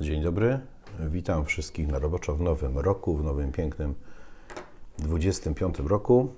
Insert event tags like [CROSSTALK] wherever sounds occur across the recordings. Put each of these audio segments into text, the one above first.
Dzień dobry. Witam wszystkich na roboczo w nowym roku, w nowym pięknym 25 roku.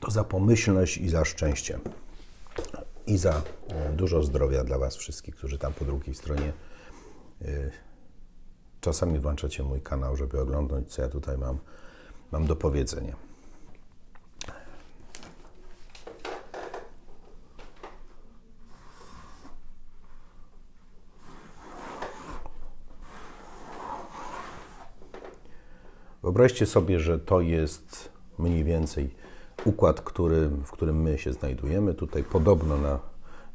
To za pomyślność i za szczęście. I za e, dużo zdrowia dla Was wszystkich, którzy tam po drugiej stronie e, czasami włączacie mój kanał, żeby oglądać, co ja tutaj mam, mam do powiedzenia. Wyobraźcie sobie, że to jest mniej więcej układ, który, w którym my się znajdujemy. Tutaj podobno na,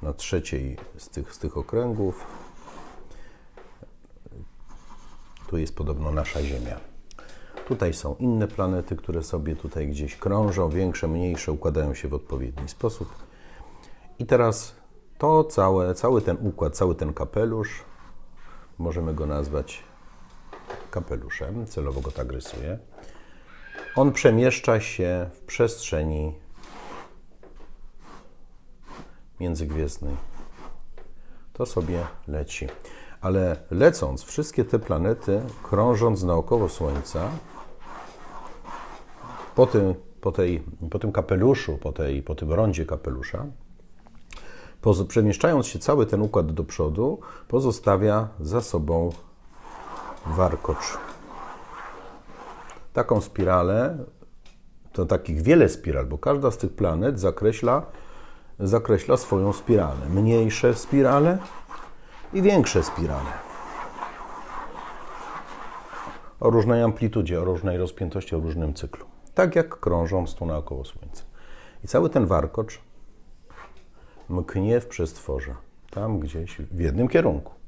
na trzeciej z tych, z tych okręgów. Tu jest podobno nasza Ziemia. Tutaj są inne planety, które sobie tutaj gdzieś krążą, większe, mniejsze, układają się w odpowiedni sposób. I teraz to całe, cały ten układ, cały ten kapelusz, możemy go nazwać kapeluszem, celowo go tak rysuję. On przemieszcza się w przestrzeni międzygwiezdnej. To sobie leci. Ale lecąc, wszystkie te planety, krążąc naokoło Słońca, po tym, po tej, po tym kapeluszu, po, tej, po tym rondzie kapelusza, przemieszczając się cały ten układ do przodu, pozostawia za sobą warkocz. Taką spiralę, to takich wiele spiral, bo każda z tych planet zakreśla, zakreśla swoją spiralę. Mniejsze spirale i większe spirale. O różnej amplitudzie, o różnej rozpiętości, o różnym cyklu. Tak jak krążą tu naokoło Słońca. I cały ten warkocz mknie w przestworze. Tam gdzieś w jednym kierunku.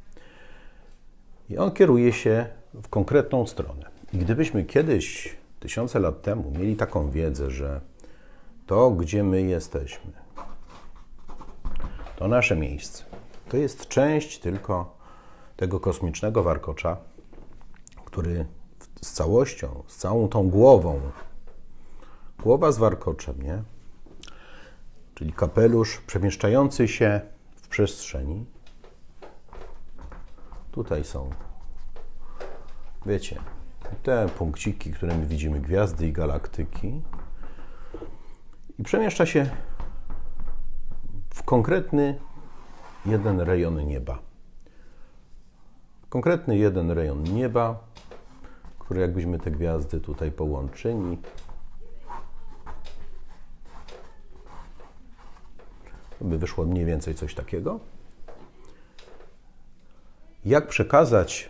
I on kieruje się w konkretną stronę. I gdybyśmy kiedyś, tysiące lat temu, mieli taką wiedzę, że to, gdzie my jesteśmy, to nasze miejsce, to jest część tylko tego kosmicznego warkocza, który z całością, z całą tą głową, głowa z warkoczem, nie? Czyli kapelusz przemieszczający się w przestrzeni, Tutaj są, wiecie, te punkciki, którymi widzimy gwiazdy i galaktyki. I przemieszcza się w konkretny jeden rejon nieba. Konkretny jeden rejon nieba, który jakbyśmy te gwiazdy tutaj połączyli, by wyszło mniej więcej coś takiego jak przekazać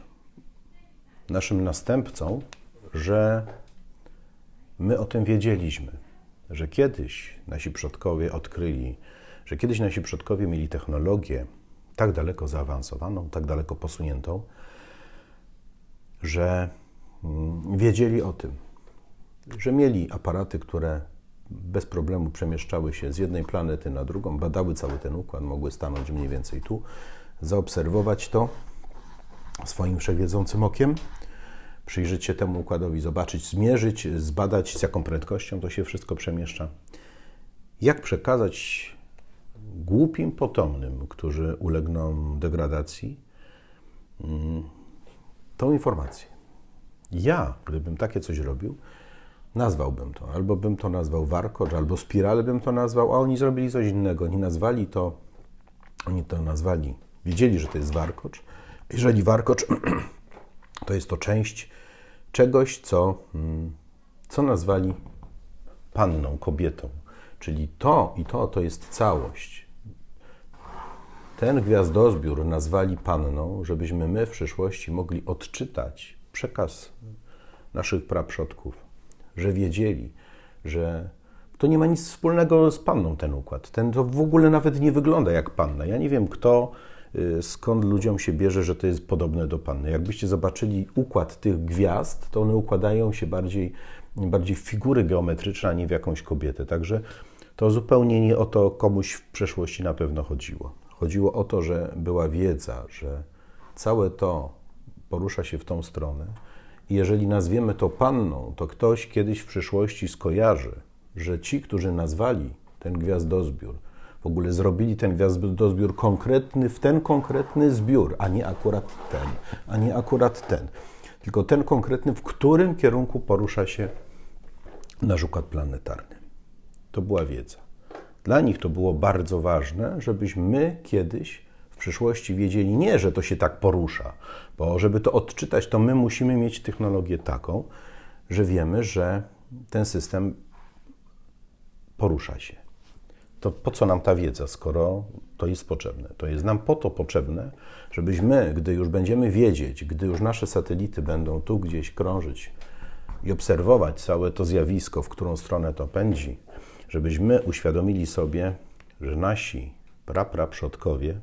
naszym następcom, że my o tym wiedzieliśmy, że kiedyś nasi przodkowie odkryli, że kiedyś nasi przodkowie mieli technologię tak daleko zaawansowaną, tak daleko posuniętą, że mm, wiedzieli o tym, że mieli aparaty, które bez problemu przemieszczały się z jednej planety na drugą, badały cały ten układ, mogły stanąć mniej więcej tu, zaobserwować to swoim wszechwiedzącym okiem, przyjrzeć się temu układowi, zobaczyć, zmierzyć, zbadać, z jaką prędkością to się wszystko przemieszcza. Jak przekazać głupim potomnym, którzy ulegną degradacji, mm, tą informację. Ja, gdybym takie coś robił, nazwałbym to. Albo bym to nazwał warkocz, albo spiralę bym to nazwał, a oni zrobili coś innego. Oni nazwali to, oni to nazwali, wiedzieli, że to jest warkocz. Jeżeli warkocz [CLEARS THROAT] to jest to część czegoś, co, mm, co nazwali panną, kobietą. Czyli to i to to jest całość. Ten gwiazdozbiór nazwali panną, żebyśmy my w przyszłości mogli odczytać przekaz naszych praprzodków, że wiedzieli, że to nie ma nic wspólnego z panną ten układ. Ten to w ogóle nawet nie wygląda jak panna. Ja nie wiem, kto, skąd ludziom się bierze, że to jest podobne do panny. Jakbyście zobaczyli układ tych gwiazd, to one układają się bardziej, bardziej w figury geometryczne, a nie w jakąś kobietę. Także to zupełnie nie o to komuś w przeszłości na pewno chodziło. Chodziło o to, że była wiedza, że całe to porusza się w tą stronę. I jeżeli nazwiemy to panną, to ktoś kiedyś w przyszłości skojarzy, że ci, którzy nazwali ten gwiazdozbiór w ogóle zrobili ten gwiazdozbiór konkretny w ten konkretny zbiór, a nie akurat ten, a nie akurat ten. Tylko ten konkretny, w którym kierunku porusza się nasz układ planetarny. To była wiedza. Dla nich to było bardzo ważne, żebyśmy my kiedyś w przyszłości wiedzieli nie, że to się tak porusza, bo żeby to odczytać, to my musimy mieć technologię taką, że wiemy, że ten system porusza się. To po co nam ta wiedza, skoro to jest potrzebne? To jest nam po to potrzebne, żebyśmy, gdy już będziemy wiedzieć, gdy już nasze satelity będą tu gdzieś krążyć i obserwować całe to zjawisko, w którą stronę to pędzi, żebyśmy uświadomili sobie, że nasi prapraprzodkowie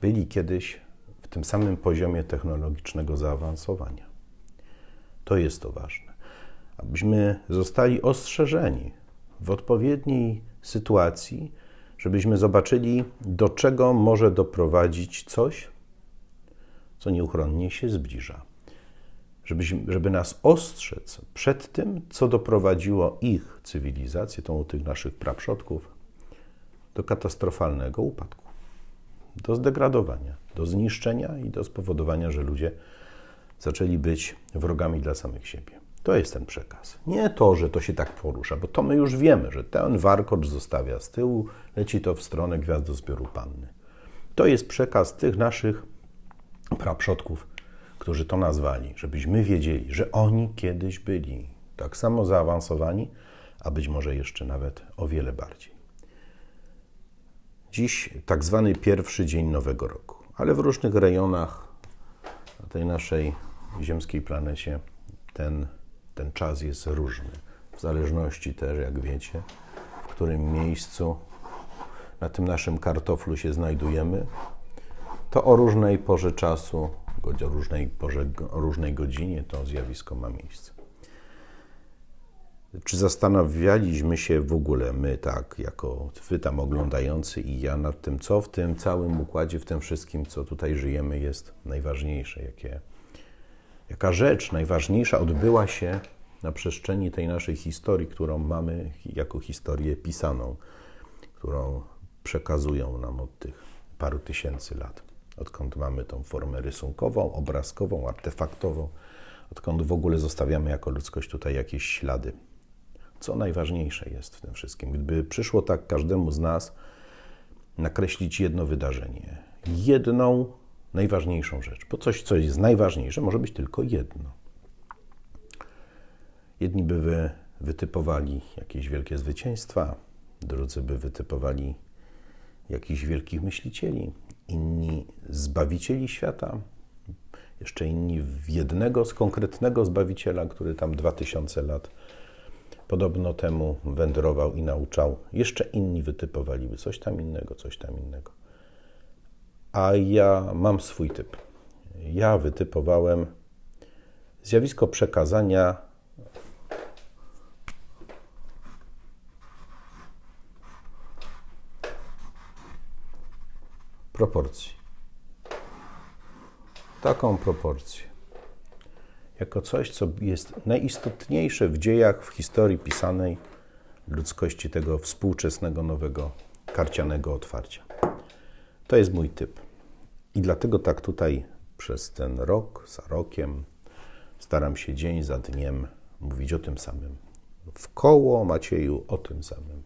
byli kiedyś w tym samym poziomie technologicznego zaawansowania. To jest to ważne. Abyśmy zostali ostrzeżeni w odpowiedniej sytuacji, żebyśmy zobaczyli, do czego może doprowadzić coś, co nieuchronnie się zbliża. Żebyśmy, żeby nas ostrzec przed tym, co doprowadziło ich cywilizację, tą tych naszych praprzodków, do katastrofalnego upadku, do zdegradowania, do zniszczenia i do spowodowania, że ludzie zaczęli być wrogami dla samych siebie. To jest ten przekaz. Nie to, że to się tak porusza, bo to my już wiemy, że ten warkocz zostawia z tyłu, leci to w stronę gwiazdozbioru Panny. To jest przekaz tych naszych praprzodków, którzy to nazwali, żebyśmy wiedzieli, że oni kiedyś byli tak samo zaawansowani, a być może jeszcze nawet o wiele bardziej. Dziś tak zwany pierwszy dzień Nowego Roku, ale w różnych rejonach na tej naszej ziemskiej planecie ten ten czas jest różny. W zależności też, jak wiecie, w którym miejscu na tym naszym kartoflu się znajdujemy, to o różnej porze czasu, o różnej, porze, o różnej godzinie to zjawisko ma miejsce. Czy zastanawialiśmy się w ogóle my, tak, jako wy tam oglądający i ja, nad tym, co w tym całym układzie, w tym wszystkim, co tutaj żyjemy, jest najważniejsze, jakie jaka rzecz najważniejsza odbyła się na przestrzeni tej naszej historii, którą mamy jako historię pisaną, którą przekazują nam od tych paru tysięcy lat. Odkąd mamy tą formę rysunkową, obrazkową, artefaktową, odkąd w ogóle zostawiamy jako ludzkość tutaj jakieś ślady. Co najważniejsze jest w tym wszystkim? Gdyby przyszło tak każdemu z nas nakreślić jedno wydarzenie, jedną najważniejszą rzecz. Bo coś, co jest najważniejsze, może być tylko jedno. Jedni by wy, wytypowali jakieś wielkie zwycięstwa, drudzy by wytypowali jakichś wielkich myślicieli, inni zbawicieli świata, jeszcze inni w jednego z konkretnego zbawiciela, który tam dwa tysiące lat podobno temu wędrował i nauczał. Jeszcze inni wytypowaliby coś tam innego, coś tam innego a ja mam swój typ. Ja wytypowałem zjawisko przekazania proporcji. Taką proporcję. Jako coś, co jest najistotniejsze w dziejach, w historii pisanej ludzkości tego współczesnego, nowego, karcianego otwarcia. To jest mój typ. I dlatego tak tutaj przez ten rok, za rokiem, staram się dzień za dniem mówić o tym samym. W koło Macieju o tym samym.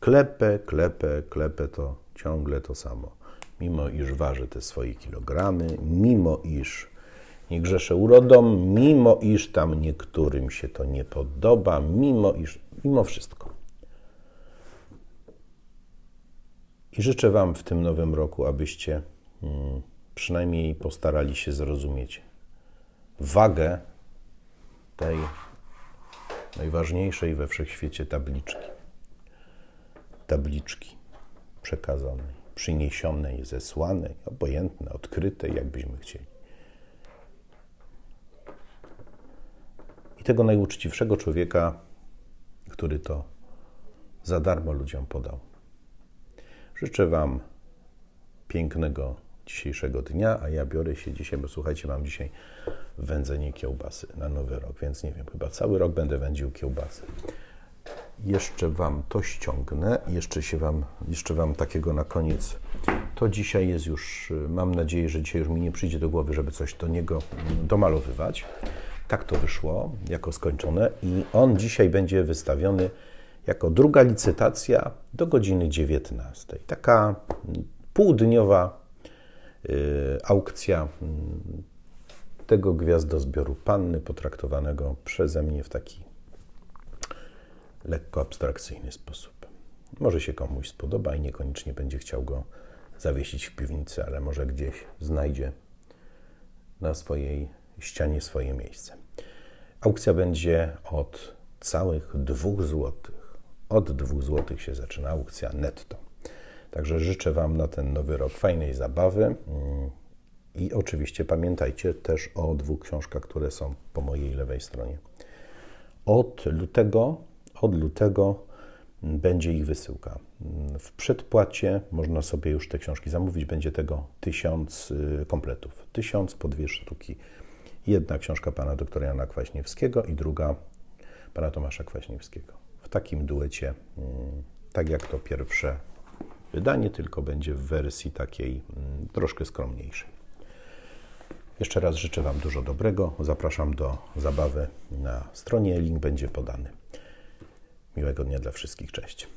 Klepę, klepę, klepę to ciągle to samo. Mimo iż ważę te swoje kilogramy, mimo iż nie grzeszę urodą, mimo iż tam niektórym się to nie podoba, mimo iż, mimo wszystko. I życzę Wam w tym nowym roku, abyście mm, przynajmniej postarali się zrozumieć wagę tej najważniejszej we wszechświecie tabliczki. Tabliczki przekazanej, przyniesionej, zesłanej, obojętnej, odkrytej, jakbyśmy chcieli. I tego najuczciwszego człowieka, który to za darmo ludziom podał. Życzę Wam pięknego dzisiejszego dnia, a ja biorę się dzisiaj, bo słuchajcie, mam dzisiaj wędzenie kiełbasy na nowy rok, więc nie wiem, chyba cały rok będę wędził kiełbasy. Jeszcze Wam to ściągnę, jeszcze, się wam, jeszcze Wam takiego na koniec. To dzisiaj jest już, mam nadzieję, że dzisiaj już mi nie przyjdzie do głowy, żeby coś do niego domalowywać. Tak to wyszło, jako skończone i on dzisiaj będzie wystawiony jako druga licytacja do godziny 19. Taka półdniowa y, aukcja mm, tego gwiazdozbioru panny, potraktowanego przeze mnie w taki lekko abstrakcyjny sposób. Może się komuś spodoba i niekoniecznie będzie chciał go zawiesić w piwnicy, ale może gdzieś znajdzie na swojej ścianie swoje miejsce. Aukcja będzie od całych dwóch złotych. Od dwóch złotych się zaczyna aukcja netto. Także życzę Wam na ten nowy rok fajnej zabawy. Mm, I oczywiście pamiętajcie też o dwóch książkach, które są po mojej lewej stronie. Od lutego, od lutego będzie ich wysyłka. W przedpłacie można sobie już te książki zamówić. Będzie tego tysiąc y, kompletów. Tysiąc po dwie sztuki. Jedna książka pana doktora Jana Kwaśniewskiego i druga pana Tomasza Kwaśniewskiego. W takim duecie, mm, tak jak to pierwsze wydanie, tylko będzie w wersji takiej mm, troszkę skromniejszej. Jeszcze raz życzę Wam dużo dobrego. Zapraszam do zabawy na stronie. Link będzie podany. Miłego dnia dla wszystkich. Cześć.